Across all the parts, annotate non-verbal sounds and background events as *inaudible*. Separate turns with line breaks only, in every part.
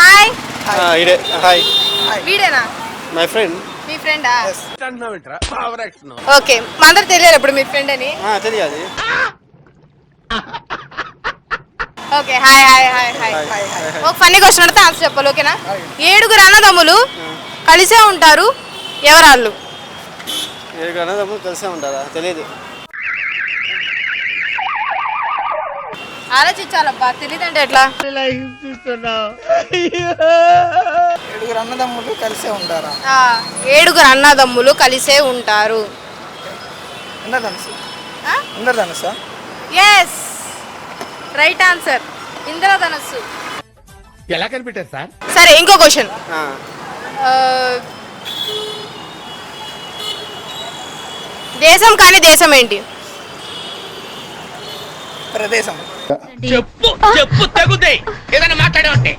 Hi
ఇడే hi
వీడేనా?
My friend?
మీ ఫ్రెండా okay మా అందరు తెలియదు ఇప్పుడు మీ ఫ్రెండ్ అని.
తెలియదు
okay hi hi hi hi ఒక ఫన్నీ క్వశ్చన్ అడితే ఆన్సర్ చెప్పాలి ఓకేనా? ఏడుగురు అన్నదమ్ములు కలిసే ఉంటారు ఎవరాళ్ళు?
ఏడు అన్నదమ్ములు కలిసే ఉంటారా? తెలియదు
ఆలోచించాలబ్బా తెలియదంటే ఎట్లా?
ఏడుగురు అన్నదమ్ములు కలిసే ఉంటారా
ఆ, ఏడుగురు అన్నదమ్ములు కలిసే ఉంటారు.
ఇంద్రధనుసు. ఇంద్రధనుసా?
ఎస్ రైట్ ఆన్సర్ ఇంద్రధనస్సు
ఎలా కనిపెట్టారు సార్?
సరే ఇంకో క్వశ్చన్
ఆ,
దేశం కాని దేశం ఏంటి?
ప్రదేశం.
చెప్పు చెప్పు తగుదే. ఏదైనా మాట్లాడే ఉంటే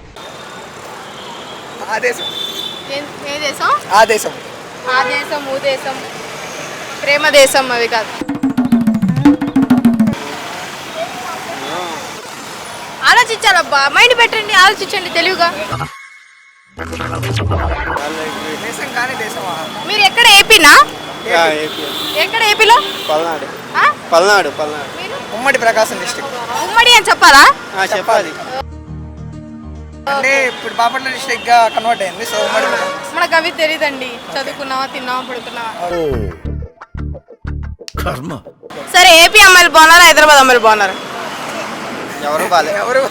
ఆ దేశం
ఏ- ఏ దేశం?
ఆ దేశం
ఆ దేశం ఊ దేశం. ప్రేమ దేశం అవి కాదు. ఆలోచించాలబ్బా మైండ్ పెట్టండి ఆలోచించండి తెలివిగా.
దేశం కానీ దేశమా
మీరు ఎక్కడ ఏపీనా? ఎక్కడ ఏపీలో?
పల్నాడు.
ఆ?
పల్నాడు పల్నాడు.
ఉమ్మడి ప్రకాశం డిస్టిక్
ఉమ్మడి అని చెప్పాలా?
ఆ, చెప్పాలి.
అంటే ఇప్పుడు బాపట్ల డిస్టిక్గా కన్వర్ట్ అయింది సో ఉమ్మడి.
మనకు అవి తెలియదండి చదువుకున్నావా తిన్నావా పడుకున్నావా?
కర్మ.
సరే ఏపీ అమ్మాయిలు బాగున్నారా హైదరాబాద్ అమ్మాయిలు బాగున్నారా?
ఎవరు బాలే.
ఎవరు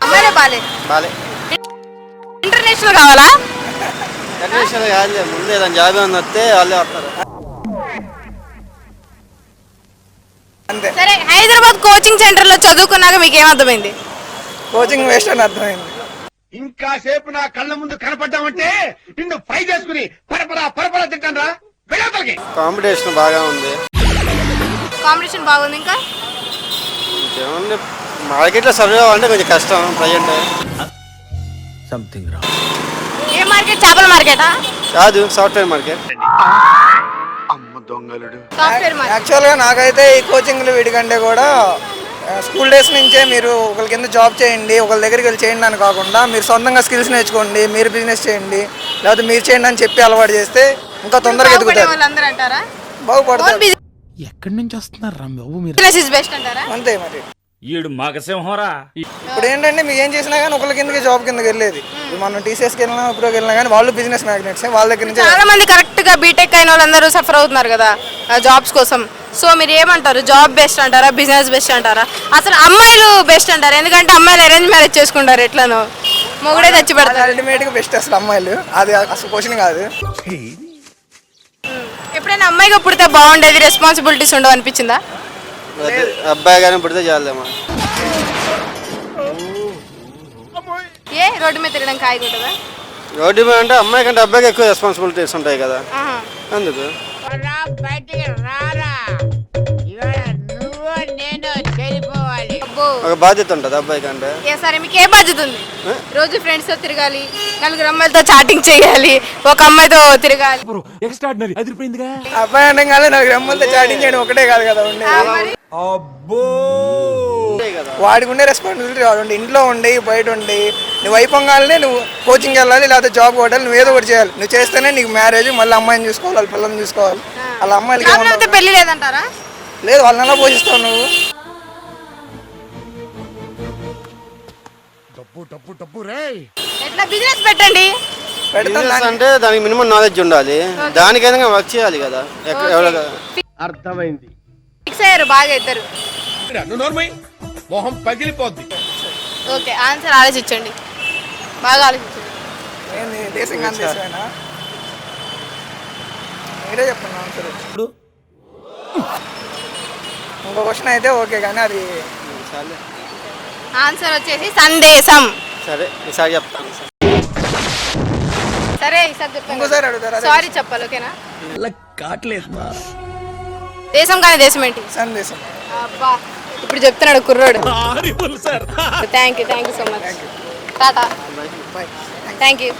అమ్మాయిలే *laughs* బాలే?
బాలే.
ఇంటర్నేషనల్ కావాలా?
టెక్నీషియన్ కాదులే ముందు ఏదైనా జాబ్ ఏమన్నా వస్తే వాళ్ళే వస్తారు.
అంతే.
సరే హైదరాబాద్ కోచింగ్ సెంటర్లో చదువుకున్నాక మీకు ఏమర్థమైంది
కోచింగ్ వేస్ట్ అని అర్థమైంది.
ఇంకా సేపు నా కళ్ళ ముందు కనపడ్డామంటే నిన్ను ఫ్రై చేసుకుని పరపరా పరపరా తింటాను రా వెళ్ళవతలకి
కాంపిటీషన్ బాగా ఉంది.
కాంపిటీషన్ బాగుంది ఇంకా?
ఇంకేముంది మార్కెట్లో సర్వే అవ్వాలంటే కొంచెం కష్టం ప్రజెంట్.
సంథింగ్ రా
ఏ మార్కెట్? చేపల మార్కెటా?
కాదు సాఫ్ట్వేర్ మార్కెట్.
మార్కెట్
యాక్చువల్గా నాకైతే ఈ కోచింగ్లు వీటికంటే కూడా స్కూల్ డేస్ నుంచే మీరు ఒకరి కింద జాబ్ చేయండి ఒకరి దగ్గరికి వెళ్ళి చేయండి అని కాకుండా మీరు సొంతంగా స్కిల్స్ నేర్చుకోండి మీరు బిజినెస్ చేయండి లేకపోతే మీరు చేయండి అని చెప్పి అలవాటు చేస్తే ఇంకా తొందరగా ఎదుగుతారు.
వాళ్ళందరూ అంటారా?
బాగుపడతారు.
ఎక్కడి నుంచి వస్తున్నారు రా బాబు మీరు?
బిజినెస్ ఇస్ బెస్ట్ అంటారా?
అంతే మరి.
ఈడు మగసింహరా
ఇప్పుడు ఏంటంటే మీకు ఏం చేసినా కానీ ఒకరి కిందకి జాబ్ కిందకి వెళ్ళేది. ఇప్పుడు మనం టీసీఎస్కి వెళ్ళినా ఇప్పుడుకి వెళ్ళినా కానీ వాళ్ళు బిజినెస్ మ్యాగ్నెట్స్ వాళ్ళ దగ్గర నుంచి
చాలా మంది కరెక్ట్గా బీటెక్ అయిన వాళ్ళందరూ సఫర్ అవుతున్నారు కదా జాబ్స్ కోసం. సో మీరు ఏమంటారు? జాబ్ బెస్ట్ అంటారా? బిజినెస్ బెస్ట్ అంటారా? అసలు అమ్మాయిలు బెస్ట్ అంటారు? ఎందుకంటే అమ్మాయిలు అరేంజ్ మ్యారేజ్ చేసుకుంటారు ఎట్లను. మొగుడే తెచ్చి పెడతారు
అల్టిమేట్గా బెస్ట్ అసలు అమ్మాయిలు. అది అసలు క్వశ్చన్ కాదు.
ఎప్పుడైనా అమ్మాయిగా పుడితే బాగుండేది రెస్పాన్సిబిలిటీస్ ఉండవు అనిపించిందా?
అబ్బాయి కానీ పుడితే చాలేమా
ఏ రోడ్డు మీద తిరగడం కాయకుంటుందా
రోడ్డు మీద అంటే అమ్మాయి కంటే అబ్బాయికి ఎక్కువ రెస్పాన్సిబిలిటీస్ ఉంటాయి కదా. అందుకు
అబ్బో.
ఒక బాధ్యత ఉంటుంది అబ్బాయి కంటే.
ఏ సరే మీకు ఏ బాధ్యత ఉంది? రోజు ఫ్రెండ్స్తో తిరగాలి నలుగురు అమ్మాయిలతో చాటింగ్ చేయాలి ఒక అమ్మాయితో తిరగాలి.
ఎక్స్ట్రాడినరీ అదిరిపోయిందిగా?
అబ్బాయి అంటే కాదు నాకు అమ్మాయిలతో చాటింగ్ చేయడం ఒకటే కాదు కదా
కదా.
వాడికి ఉండే రెస్పాన్సిబిలిటీ వాడు ఇంట్లో ఉండి బయట ఉండి నువ్వు అయిపోగానే నువ్వు కోచింగ్ వెళ్ళాలి లేకపోతే జాబ్ కొట్టాలి నువ్వు ఏదో ఒకటి చేయాలి. నువ్వు చేస్తేనే నీకు మ్యారేజ్ మళ్ళీ అమ్మాయిని చూసుకోవాలి వాళ్ళ పిల్లల్ని చూసుకోవాలి. వాళ్ళ అమ్మాయిలకి
పెళ్ళి లేదంటారా?
లేదు వాళ్ళని ఎలా పోషిస్తావు నువ్వు?
డబ్బు డబ్బు డబ్బు రే.
ఎట్లా బిజినెస్ పెట్టండి?
పెడతాం
బిజినెస్. అంటే దానికి మినిమం నాలెడ్జ్ ఉండాలి. దానికైనా వర్క్ చేయాలి కదా. ఎవరు
అర్థమైంది.
ఫిక్స్ అయ్యారు బాగా
నోర్మై. మొహం పగిలిపోద్ది.
ఓకే ఆన్సర్ ఆలోచించండి. బాగా ఆలోచించండి.
మీరే చెప్పండి ఆన్సర్ ఇంకో క్వశ్చన్ అయితే ఓకే కానీ అది
సరే
ఆన్సర్ వచ్చేసి సందేశం.
సరే ఈసారి చెప్తాను.
సరే ఈసారి చెప్పండి.
ఇంకోసారి అడుగుతారా? అదే.
సారీ చెప్పాలి ఓకేనా?
కావట్లేదు
దేశం కానీ దేశం ఏంటి?
సందేశం.
అబ్బా ఇప్పుడు చెప్తున్నాడు కుర్రోడు.
Sir.
Thank you thank you so much tata. Thank you